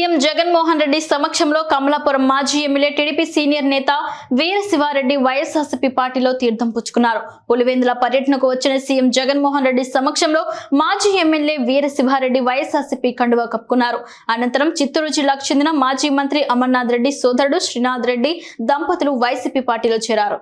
CM Jaganmohan Reddy సమక్షంలో కమలాపురం మాజీ MLA TDP senior నేత వీర శివారెడ్డి వైఎస్ఆర్సీపీ పార్టీలో తీర్థం పుచ్చుకున్నారు. పులివెందుల పర్యటనకు వచ్చిన సీఎం జగన్మోహన్ రెడ్డి సమక్షంలో మాజీ ఎమ్మెల్యే వీర శివారెడ్డి వైఎస్ఆర్సీపీ కండువా కప్పుకున్నారు. అనంతరం చిత్తూరు జిల్లాకు చెందిన మాజీ మంత్రి అమర్నాథ్ రెడ్డి సోదరుడు శ్రీనాథ్ రెడ్డి దంపతులు వైసీపీ పార్టీలో చేరారు.